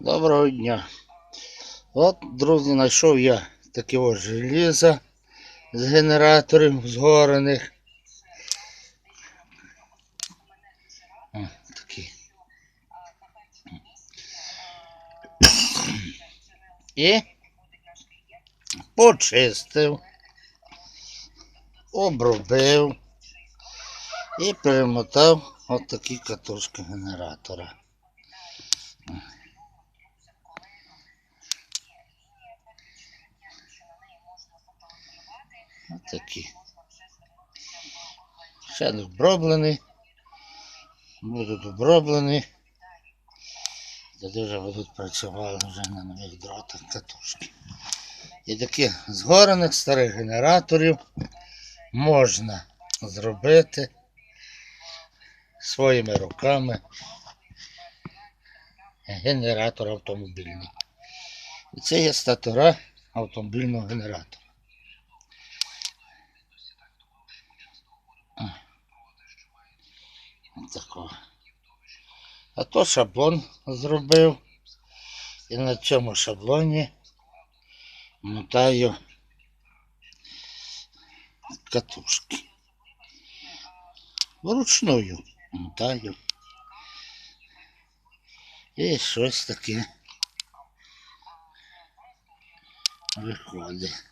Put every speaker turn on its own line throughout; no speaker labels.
Доброго дня. От, друзі, знайшов я таке ось желізо з генераторів згорених. О, такі. І почистив, обробив і перемотав от такі катушки генератора. Ось такі. Ще не оброблені. Будуть оброблені. Тоді вже будуть працювати вже на нових дротах катушки. І такі згорених старих генераторів можна зробити своїми руками генератор автомобільний. І це є статора автомобільного генератора. Такого. А то шаблон зробив. І на цьому шаблоні мотаю катушки. Вручную мотаю. І щось таке виходить.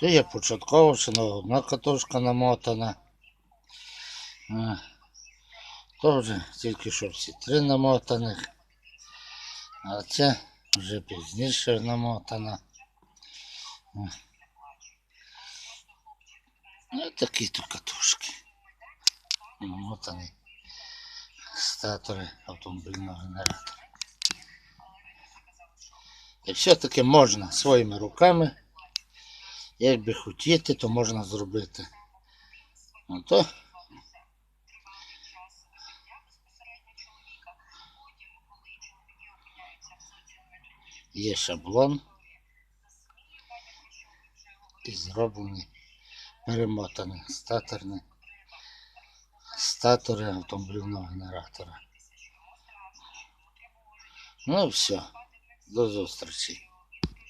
Це є початково, ще на одна катушка намотана. То вже тільки що всі три намотаних. А це вже пізніше намотана. Ну, такі то катушки. Намотані статори автомобільного генератора. І все-таки можна своїми руками як би хотіти, то можна зробити. Ну то є шаблон і зроблені перемотані статорні статори автомобільного генератора. Ну все. До зустрічі.